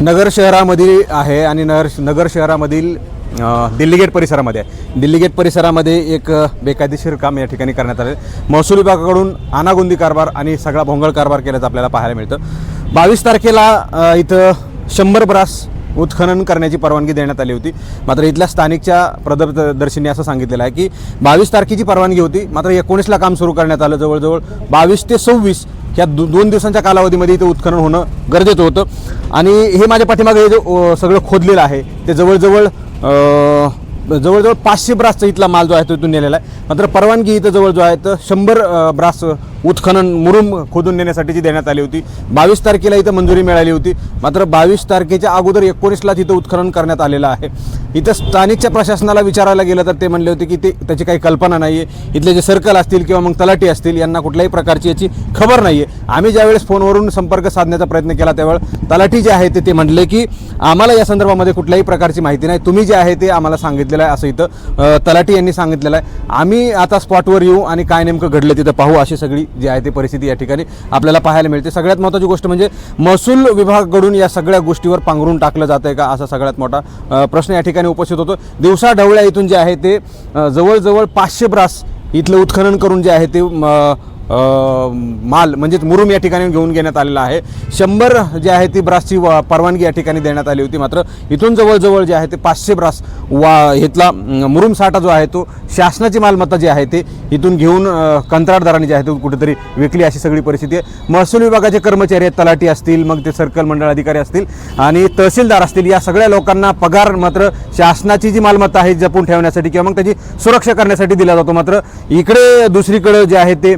नगर शहरामधील आहे आणि नगर नगर शहरामधील दिल्लीगेट दिल्ली गेट परिसरामध्ये आहे. दिल्ली गेट परिसरामध्ये एक बेकायदेशीर काम या ठिकाणी करण्यात आले महसूल विभागाकडून आनागुंदी कारभार आणि सगळा भोंगळ कारभार केल्याचं आपल्याला पाहायला मिळतं. बावीस तारखेला इथं शंभर ब्रास उत्खनन करण्याची परवानगी देण्यात आली होती. मात्र इथल्या स्थानिकच्या प्रदर्शनी असं सांगितलेलं आहे की बावीस तारखेची परवानगी होती. मात्र एकोणीसला काम सुरू करण्यात आलं. जवळजवळ बावीस ते सव्वीस ह्या दो दोन दिवसांच्या कालावधीमध्ये इथं उत्खनन होणं गरजेचं होतं. आणि हे माझ्या पाठीमागे हे जे सगळं खोदलेलं आहे ते जवळजवळ जवळजवळ पाचशे ब्रासचा इथला माल जो आहे तो इथून नेलेला आहे. मात्र परवानगी इथं जवळ जो आहे तर शंभर ब्रास उत्खनन मुरुम खोदून नेण्यासाठीची देण्यात आली होती. बावीस तारखेला इथं मंजुरी मिळाली होती. मात्र बावीस तारखेच्या अगोदर एकोणीसला तिथं उत्खनन करण्यात आलेलं आहे. इथं स्थानिकच्या प्रशासनाला विचारायला गेलं तर ते म्हणले होते की ते त्याची काही कल्पना नाही आहे इथले जे सर्कल असतील किंवा मग तलाठी असतील यांना कुठल्याही प्रकारची याची खबर नाही आहे आम्ही ज्यावेळेस फोनवरून संपर्क साधण्याचा प्रयत्न केला त्यावेळेस तलाठी जे आहे ते ते म्हणले की आम्हाला या संदर्भामध्ये कुठल्याही प्रकारची माहिती नाही. तुम्ही जे आहे ते आम्हाला सांगितलेलं आहे असं इथं तलाठी यांनी सांगितलेलं आहे. आम्ही आता स्पॉटवर येऊ आणि काय नेमकं घडलं तिथं पाहू अशी सगळी जी आहे ती परिस्थिती या ठिकाणी आपल्याला पाहायला मिळते. सगळ्यात महत्त्वाची गोष्ट म्हणजे महसूल विभागाकडून या सगळ्या गोष्टीवर पांघरून टाकलं जातं आहे का असा सगळ्यात मोठा प्रश्न या ठिकाणी उपस्थित होतो. दिवसा ढवळ्या इथून जे आहे ते जवळजवळ पाचशे ब्रास इथलं उत्खनन करून जे आहे ते माल म्हणजेच मुरुम या ठिकाणी घेऊन घेण्यात आलेला आहे. शंभर जे आहे ती ब्रासची वा- परवानगी या ठिकाणी देण्यात आली होती मात्र इथून जवळजवळ जे आहे ते पाचशे ब्रास वा इथला मुरुम साठा जो आहे तो शासनाची मालमत्ता जी आहे ते इथून घेऊन कंत्राटदाराने कंत्राटदारांनी जे आहे ते कुठेतरी विकली अशी सगळी परिस्थिती आहे. महसूल विभागाचे कर्मचारी आहेत तलाठी असतील मग ते सर्कल मंडळ अधिकारी असतील आणि तहसीलदार असतील या सगळ्या लोकांना पगार मात्र शासनाची जी मालमत्ता आहे जपून ठेवण्यासाठी किंवा मग त्याची सुरक्षा करण्यासाठी दिला जातो. मात्र इकडे दुसरीकडे जे आहे ते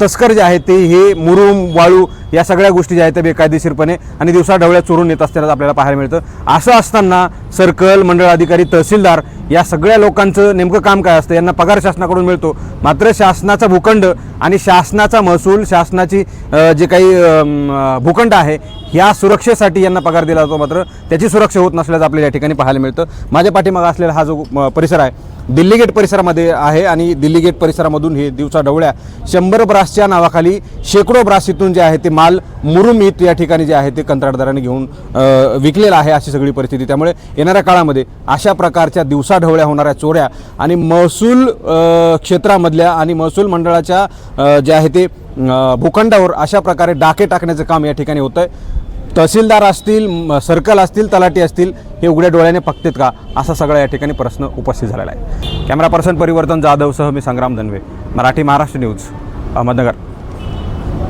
तस्कर जे आहेत ते हे मुरुम वाळू या सगळ्या गोष्टी ज्या आहेत त्या बेकायदेशीरपणे आणि दिवसा ढवळ्या चोरून नेत असताना आपल्याला पाहायला मिळतं. असं असताना सर्कल मंडळ अधिकारी तहसीलदार या सगळ्या लोकांचं नेमकं काम काय असतं? यांना पगार शासनाकडून मिळतो. मात्र शासनाचा भूखंड आणि शासनाचा महसूल शासनाची जे काही भूखंड आहे या सुरक्षेसाठी यांना पगार दिला जातो मात्र त्याची सुरक्षा होत नसल्याचं आपल्याला या ठिकाणी पाहायला मिळतं. माझ्या पाठीमागं असलेला हा जो परिसर आहे दिल्ली गेट परिसरामध्ये आहे आणि दिल्ली गेट परिसरामधून हे दिवसा ढवळ्या शंभर ब्रासच्या नावाखाली शेकडो ब्रास इथून जे आहे ते माल मुरुमीत या ठिकाणी जे आहे ते कंत्राटदाराने घेऊन विकलेलं आहे अशी सगळी परिस्थिती. त्यामुळे येणाऱ्या काळामध्ये अशा प्रकारच्या दिवसा ढवळ्या होणाऱ्या चोऱ्या आणि महसूल क्षेत्रामधल्या आणि महसूल मंडळाच्या जे आहे ते भूखंडावर अशा प्रकारे डाके टाकण्याचं काम या ठिकाणी होतं आहे तहसीलदार असतील सर्कल असतील तलाठी असतील हे उघड्या डोळ्याने बघतात का? असा सगळा या ठिकाणी प्रश्न उपस्थित झालेला आहे. कॅमेरा पर्सन परिवर्तन जाधवसह मी संग्राम धनवे मराठी महाराष्ट्र न्यूज अहमदनगर.